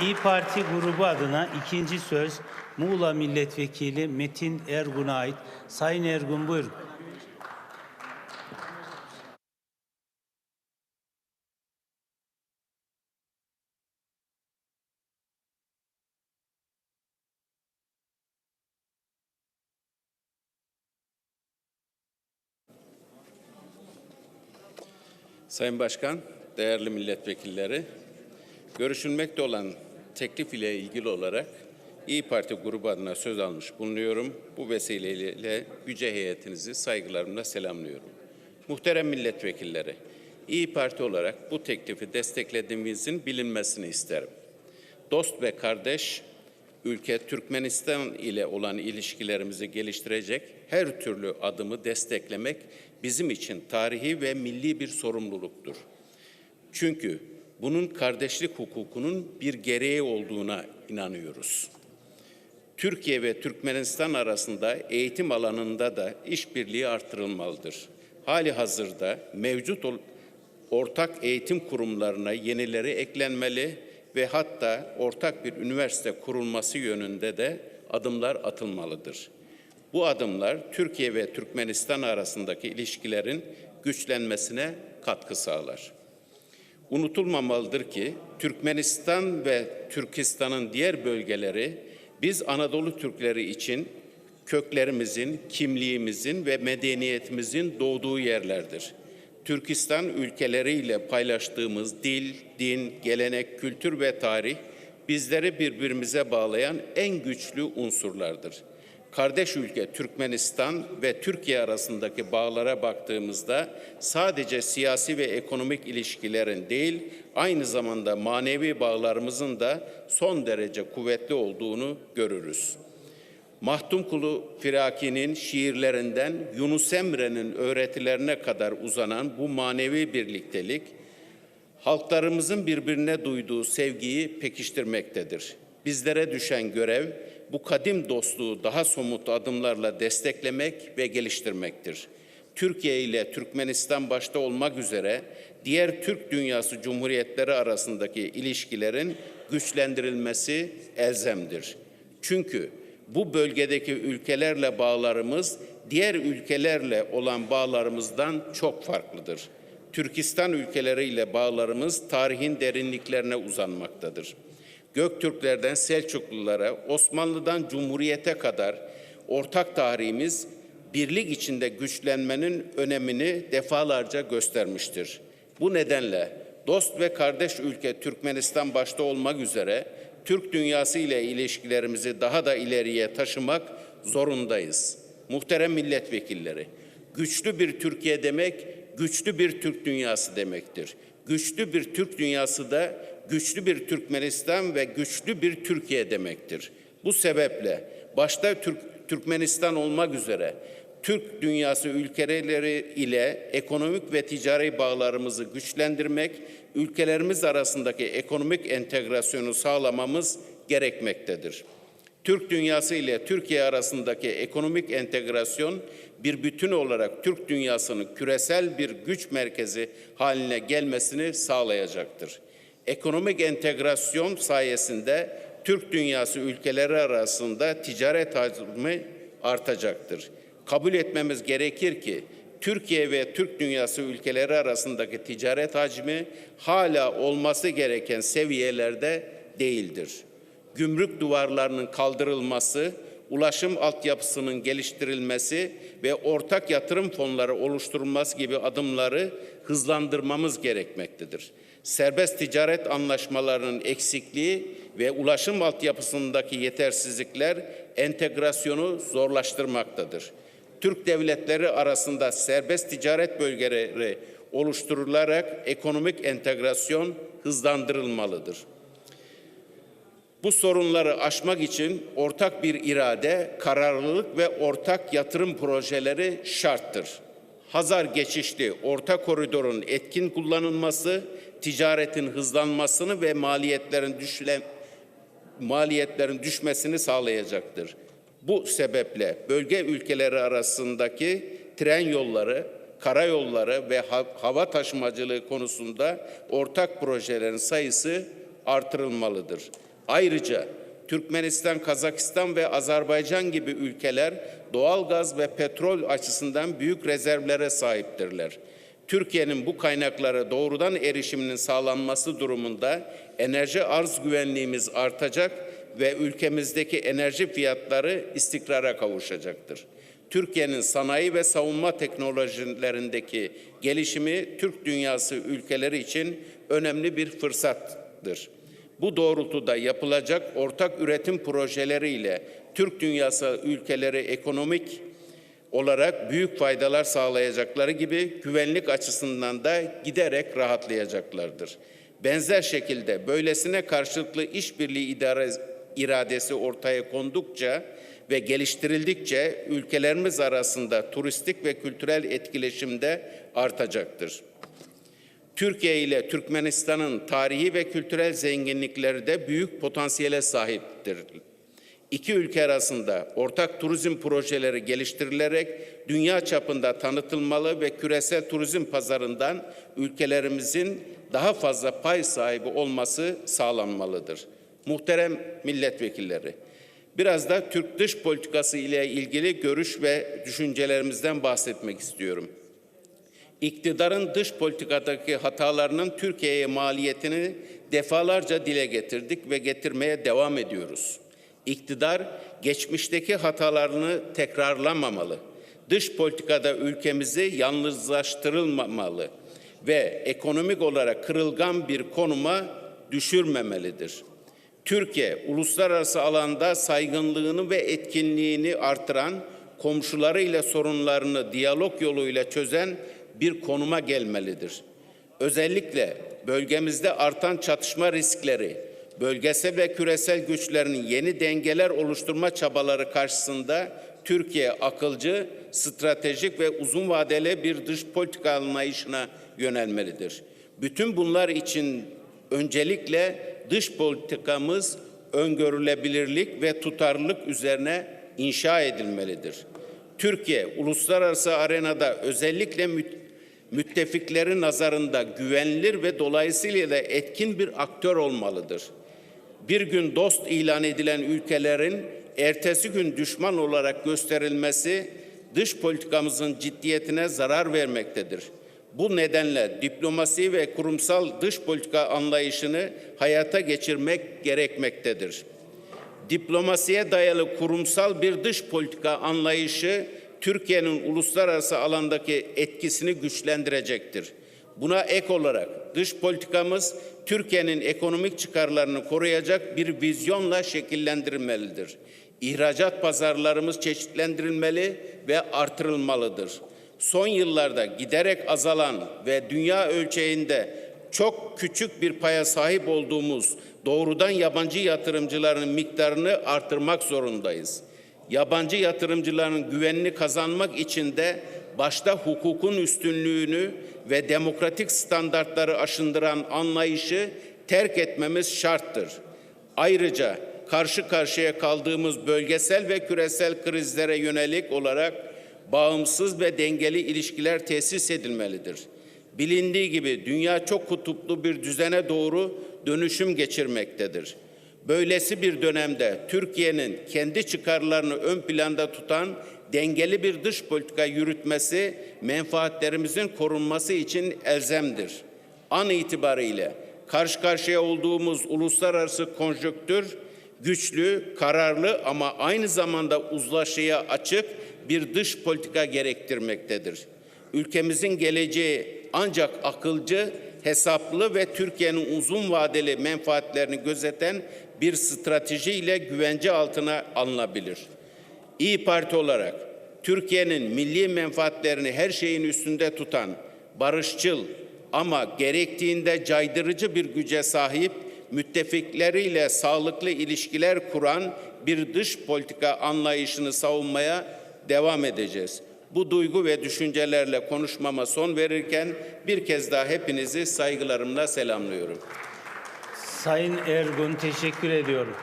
İyi Parti grubu adına ikinci söz Muğla Milletvekili Metin Ergun'a ait. Sayın Ergun buyurun. Sayın Başkan, değerli milletvekilleri, görüşülmekte olan teklif ile ilgili olarak İyi Parti grubu adına söz almış bulunuyorum. Bu vesileyle yüce heyetinizi saygılarımla selamlıyorum. Muhterem milletvekilleri, İyi Parti olarak bu teklifi desteklediğimizin bilinmesini isterim. Dost ve kardeş ülke Türkmenistan ile olan ilişkilerimizi geliştirecek her türlü adımı desteklemek bizim için tarihi ve milli bir sorumluluktur. Çünkü bunun kardeşlik hukukunun bir gereği olduğuna inanıyoruz. Türkiye ve Türkmenistan arasında eğitim alanında da işbirliği artırılmalıdır. Hali hazırda mevcut ortak eğitim kurumlarına yenileri eklenmeli ve hatta ortak bir üniversite kurulması yönünde de adımlar atılmalıdır. Bu adımlar Türkiye ve Türkmenistan arasındaki ilişkilerin güçlenmesine katkı sağlar. Unutulmamalıdır ki Türkmenistan ve Türkistan'ın diğer bölgeleri biz Anadolu Türkleri için köklerimizin, kimliğimizin ve medeniyetimizin doğduğu yerlerdir. Türkistan ülkeleriyle paylaştığımız dil, din, gelenek, kültür ve tarih bizleri birbirimize bağlayan en güçlü unsurlardır. Kardeş ülke Türkmenistan ve Türkiye arasındaki bağlara baktığımızda sadece siyasi ve ekonomik ilişkilerin değil, aynı zamanda manevi bağlarımızın da son derece kuvvetli olduğunu görürüz. Mahtumkulu Firaki'nin şiirlerinden Yunus Emre'nin öğretilerine kadar uzanan bu manevi birliktelik, halklarımızın birbirine duyduğu sevgiyi pekiştirmektedir. Bizlere düşen görev bu kadim dostluğu daha somut adımlarla desteklemek ve geliştirmektir. Türkiye ile Türkmenistan başta olmak üzere diğer Türk dünyası cumhuriyetleri arasındaki ilişkilerin güçlendirilmesi elzemdir. Çünkü bu bölgedeki ülkelerle bağlarımız diğer ülkelerle olan bağlarımızdan çok farklıdır. Türkistan ülkeleriyle bağlarımız tarihin derinliklerine uzanmaktadır. Göktürklerden Selçuklulara, Osmanlı'dan Cumhuriyete kadar ortak tarihimiz birlik içinde güçlenmenin önemini defalarca göstermiştir. Bu nedenle dost ve kardeş ülke Türkmenistan başta olmak üzere Türk dünyası ile ilişkilerimizi daha da ileriye taşımak zorundayız. Muhterem milletvekilleri, güçlü bir Türkiye demek, güçlü bir Türk dünyası demektir. Güçlü bir Türk dünyası da güçlü bir Türkmenistan ve güçlü bir Türkiye demektir. Bu sebeple başta Türk, Türkmenistan olmak üzere Türk dünyası ülkeleri ile ekonomik ve ticari bağlarımızı güçlendirmek, ülkelerimiz arasındaki ekonomik entegrasyonu sağlamamız gerekmektedir. Türk dünyası ile Türkiye arasındaki ekonomik entegrasyon bir bütün olarak Türk dünyasının küresel bir güç merkezi haline gelmesini sağlayacaktır. Ekonomik entegrasyon sayesinde Türk dünyası ülkeleri arasında ticaret hacmi artacaktır. Kabul etmemiz gerekir ki Türkiye ve Türk dünyası ülkeleri arasındaki ticaret hacmi hala olması gereken seviyelerde değildir. Gümrük duvarlarının kaldırılması, ulaşım altyapısının geliştirilmesi ve ortak yatırım fonları oluşturulması gibi adımları hızlandırmamız gerekmektedir. Serbest ticaret anlaşmalarının eksikliği ve ulaşım altyapısındaki yetersizlikler entegrasyonu zorlaştırmaktadır. Türk devletleri arasında serbest ticaret bölgeleri oluşturularak ekonomik entegrasyon hızlandırılmalıdır. Bu sorunları aşmak için ortak bir irade, kararlılık ve ortak yatırım projeleri şarttır. Hazar geçişli orta koridorun etkin kullanılması, ticaretin hızlanmasını ve maliyetlerin düşle, maliyetlerin düşmesini sağlayacaktır. Bu sebeple bölge ülkeleri arasındaki tren yolları, karayolları ve hava taşımacılığı konusunda ortak projelerin sayısı artırılmalıdır. Ayrıca Türkmenistan, Kazakistan ve Azerbaycan gibi ülkeler doğal gaz ve petrol açısından büyük rezervlere sahiptirler. Türkiye'nin bu kaynaklara doğrudan erişiminin sağlanması durumunda enerji arz güvenliğimiz artacak ve ülkemizdeki enerji fiyatları istikrara kavuşacaktır. Türkiye'nin sanayi ve savunma teknolojilerindeki gelişimi Türk dünyası ülkeleri için önemli bir fırsattır. Bu doğrultuda yapılacak ortak üretim projeleriyle Türk dünyası ülkeleri ekonomik olarak büyük faydalar sağlayacakları gibi güvenlik açısından da giderek rahatlayacaklardır. Benzer şekilde böylesine karşılıklı işbirliği idare iradesi ortaya kondukça ve geliştirildikçe ülkelerimiz arasında turistik ve kültürel etkileşimde artacaktır. Türkiye ile Türkmenistan'ın tarihi ve kültürel zenginlikleri de büyük potansiyele sahiptir. İki ülke arasında ortak turizm projeleri geliştirilerek dünya çapında tanıtılmalı ve küresel turizm pazarından ülkelerimizin daha fazla pay sahibi olması sağlanmalıdır. Muhterem milletvekilleri, biraz da Türk dış politikası ile ilgili görüş ve düşüncelerimizden bahsetmek istiyorum. İktidarın dış politikadaki hatalarının Türkiye'ye maliyetini defalarca dile getirdik ve getirmeye devam ediyoruz. İktidar geçmişteki hatalarını tekrarlamamalı. Dış politikada ülkemizi yalnızlaştırılmamalı ve ekonomik olarak kırılgan bir konuma düşürmemelidir. Türkiye uluslararası alanda saygınlığını ve etkinliğini artıran, komşularıyla sorunlarını diyalog yoluyla çözen bir konuma gelmelidir. Özellikle bölgemizde artan çatışma riskleri, bölgesel ve küresel güçlerin yeni dengeler oluşturma çabaları karşısında Türkiye akılcı, stratejik ve uzun vadeli bir dış politika anlayışına yönelmelidir. Bütün bunlar için öncelikle dış politikamız öngörülebilirlik ve tutarlılık üzerine inşa edilmelidir. Türkiye uluslararası arenada özellikle müt müttefikleri nazarında güvenilir ve dolayısıyla da etkin bir aktör olmalıdır. Bir gün dost ilan edilen ülkelerin ertesi gün düşman olarak gösterilmesi dış politikamızın ciddiyetine zarar vermektedir. Bu nedenle diplomasi ve kurumsal dış politika anlayışını hayata geçirmek gerekmektedir. Diplomasiye dayalı kurumsal bir dış politika anlayışı Türkiye'nin uluslararası alandaki etkisini güçlendirecektir. Buna ek olarak dış politikamız Türkiye'nin ekonomik çıkarlarını koruyacak bir vizyonla şekillendirilmelidir. İhracat pazarlarımız çeşitlendirilmeli ve artırılmalıdır. Son yıllarda giderek azalan ve dünya ölçeğinde çok küçük bir paya sahip olduğumuz doğrudan yabancı yatırımcıların miktarını artırmak zorundayız. Yabancı yatırımcıların güvenini kazanmak için de başta hukukun üstünlüğünü ve demokratik standartları aşındıran anlayışı terk etmemiz şarttır. Ayrıca karşı karşıya kaldığımız bölgesel ve küresel krizlere yönelik olarak bağımsız ve dengeli ilişkiler tesis edilmelidir. Bilindiği gibi dünya çok kutuplu bir düzene doğru dönüşüm geçirmektedir. Böylesi bir dönemde Türkiye'nin kendi çıkarlarını ön planda tutan dengeli bir dış politika yürütmesi menfaatlerimizin korunması için elzemdir. An itibariyle karşı karşıya olduğumuz uluslararası konjonktür güçlü, kararlı ama aynı zamanda uzlaşıya açık bir dış politika gerektirmektedir. Ülkemizin geleceği ancak akılcı, hesaplı ve Türkiye'nin uzun vadeli menfaatlerini gözeten bir stratejiyle güvence altına alınabilir. İyi Parti olarak Türkiye'nin milli menfaatlerini her şeyin üstünde tutan, barışçıl ama gerektiğinde caydırıcı bir güce sahip, müttefikleriyle sağlıklı ilişkiler kuran bir dış politika anlayışını savunmaya devam edeceğiz. Bu duygu ve düşüncelerle konuşmama son verirken bir kez daha hepinizi saygılarımla selamlıyorum. Sayın Ergun teşekkür ediyorum.